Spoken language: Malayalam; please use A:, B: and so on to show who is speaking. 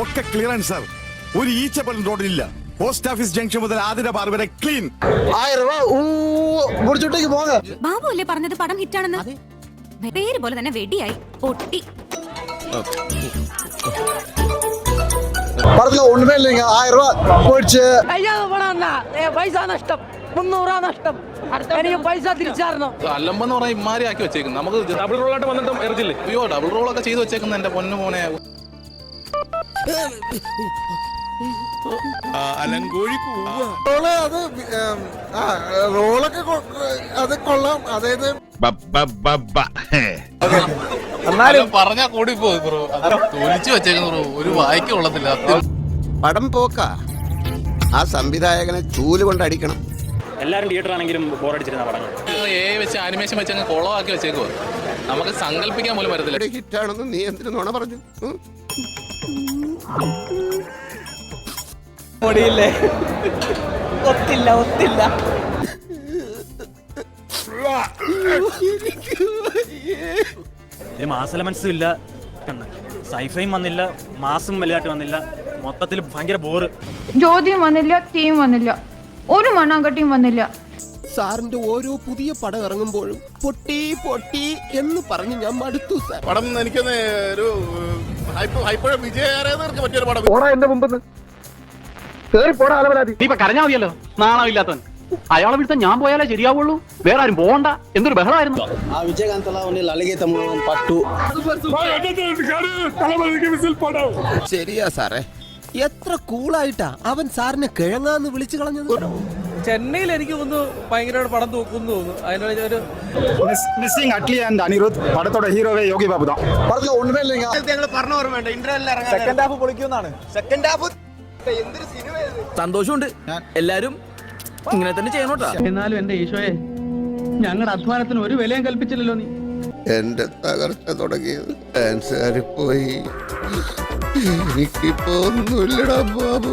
A: ഒക്കെ ക്ലിയറൻസ് സാർ ഒരു ഈച്ചപ്പള്ളി റോഡിലില്ല പോസ്റ്റ് ഓഫീസ് ജംഗ്ഷൻ മുതൽ ആതിര ബാർ വരെ ക്ലീൻ
B: ആയിരം രൂപ. ഊ കുടിച്ചിട്ടേക്ക് പോക.
C: ബാബു അല്ലേ പറഞ്ഞത്? പടം ഹിറ്റാണെന്ന് പേര് പോലെ തന്നെ വെടിയായി. പൊട്ടി.
D: പോണ നഷ്ടം. മുന്നൂറാ നഷ്ടം. എനിക്ക് പൈസ തിരിച്ചറിഞ്ഞു
E: അല്ലമ്പെന്ന് പറഞ്ഞാൽ ഇമാരി ആക്കി വെച്ചേക്കും നമുക്ക് ഡബിൾ റോൾ ആയിട്ട് വന്നിട്ടും എറിഞ്ഞില്ലേ? അയ്യോ ഡബിൾ റോൾ ഒക്കെ ചെയ്ത് വെച്ചേക്കുന്ന എന്റെ പൊന്നു മോനെ.
B: റോൾ അത് ഉം, ആ റോളൊക്കെ കൊ- അത് കൊള്ളാം. അതായത്
E: എന്നാലും പറഞ്ഞാ കൂടി പോകും ബ്രോ. തൊലിച്ചു വെച്ചേക്കുന്ന ബ്രോ. ഒരു വായിക്ക് കൊള്ളത്തില്ല.
F: പടം പോക്ക. ആ സംവിധായകനെ ചൂൽ കൊണ്ട് അടിക്കണം.
G: എല്ലാവരും തിയേറ്ററാണെങ്കിലും ബോറടിച്ചിരുന്ന പടങ്ങൾ.
E: ഏ വെച്ച് ആനിമേഷൻ വെച്ച് അങ്ങ് കുളമാക്കി വെച്ചേക്കുവാ. നമുക്ക് സങ്കല്പിക്കാൻ പോലും പറ്റത്തില്ല.
F: ഹിറ്റ് ഹിറ്റാണെന്ന് നീ എന്തിനു നുണ പറഞ്ഞു? ഉം?
D: ഒത്തില്ല ഒത്തില്ല.
G: ഇതിൽ മാസ് എലമെന്റ്സും ഇല്ല. സൈഫയും വന്നില്ല മാസും വലുതായിട്ട് വന്നില്ല. മൊത്തത്തിൽ ഭയങ്കര ബോറ്
H: ജ്യോതിയും വന്നില്ല തീയും വന്നില്ല. ഒരു മണ്ണാങ്കട്ടിയും വന്നില്ല.
I: സാറിന്റെ ഓരോ പുതിയ പടം ഇറങ്ങുമ്പോഴും പൊട്ടി പൊട്ടി എന്ന് പറഞ്ഞ് ഞാൻ മടുത്തു സാർ.
F: പടം എനിക്ക് ഒരു
J: അയാളെ വിളിച്ച ഞാൻ പോയാലേ ശരിയാവുള്ളൂ. വേറെ ആരും പോകണ്ട എന്തൊരു ബഹളമായിരുന്നു
I: ಆ ವಿಜಯಕಾಂತ್ ಅಲ್ಲ
F: ശരിയാ സാറേ.
I: എത്ര കൂളായിട്ടാ അവൻ സാറിനെ കിഴങ്ങാന്ന് വിളിച്ചു കളഞ്ഞത്.
D: ചെന്നൈയിൽ എനിക്ക് ഒന്ന് ഭയങ്കരമായിട്ട് പടം തൂക്കുന്നു തോന്നുന്നു. അതിനുള്ള ഒരു
A: മിസ്സിംഗ് അട്ലി ആൻഡ് അനിരുദ്ധ് പടത്തോടെ ഹീറോവേ യോഗി ബാബു
B: ഒന്നുമേ
I: സെക്കൻഡ് ഹാഫ് പൊളിക്കുന്നാണ് സെക്കൻഡ് ഹാഫ്
D: സന്തോഷമുണ്ട്. എല്ലാരും ഇങ്ങനെ തന്നെ ചെയ്യണോട്ടാ
J: എന്നാലും എന്റെ ഈശോയെ ഞങ്ങളുടെ അധ്വാനത്തിന് ഒരു വിലയും കൽപ്പിച്ചില്ലല്ലോ നീ.
F: എന്റെ തകർച്ച തുടങ്ങിയത് ഡാൻസുകാരി പോയി. എനിക്കിപ്പോ ഒന്നുമില്ലടാ ബാബു.